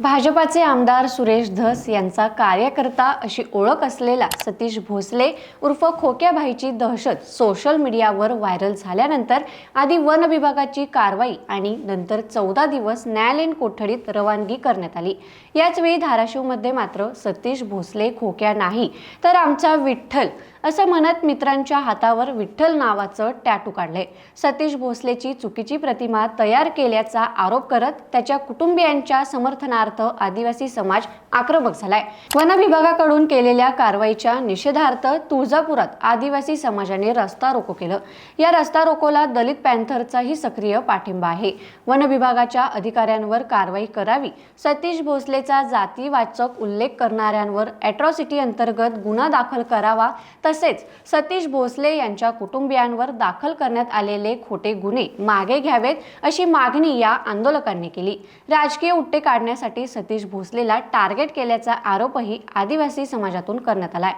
भाजपाचे आमदार सुरेश धस यांचा कार्यकर्ता अशी ओळख असलेला सतीश भोसले उर्फ खोक्याभाईची दहशत सोशल मीडियावर व्हायरल झाल्यानंतर आधी वन विभागाची कारवाई आणि नंतर चौदा दिवस न्यायालयीन कोठडीत रवानगी करण्यात आली. याचवेळी धाराशिवमध्ये मात्र सतीश भोसले खोक्या नाही तर आमचा विठ्ठल असं म्हणत मित्रांच्या हातावर विठ्ठल नावाचं टॅटू काढले. सतीश भोसलेची चुकीची प्रतिमा तयार केल्याचा आरोप करत त्याच्या कुटुंबियांच्या समर्थनार्थ आदिवासी समाज आक्रमक झालाय. वन विभागाकडून केलेल्या कारवाईच्या निषेधार्थ तुळजापुरात आदिवासी समाजाने रस्ता रोको केलं. या रस्ता रोकोला दलित पॅन्थरचाही सक्रिय पाठिंबा आहे. वन विभागाच्या अधिकाऱ्यांवर कारवाई करावी सतीश भोसलेचा जातीवाचक उल्लेख करणाऱ्यांवर अॅट्रॉसिटी अंतर्गत गुन्हा दाखल करावा तसेच सतीश भोसले यांच्या कुटुंबियांवर दाखल करण्यात आलेले खोटे गुन्हे मागे घ्यावेत अशी मागणी या आंदोलकांनी केली. राजकीय उट्टे काढण्यासाठी सतीश भोसलेला टार्गेट केल्याचा आरोपही आदिवासी समाजातून करण्यात आलाय.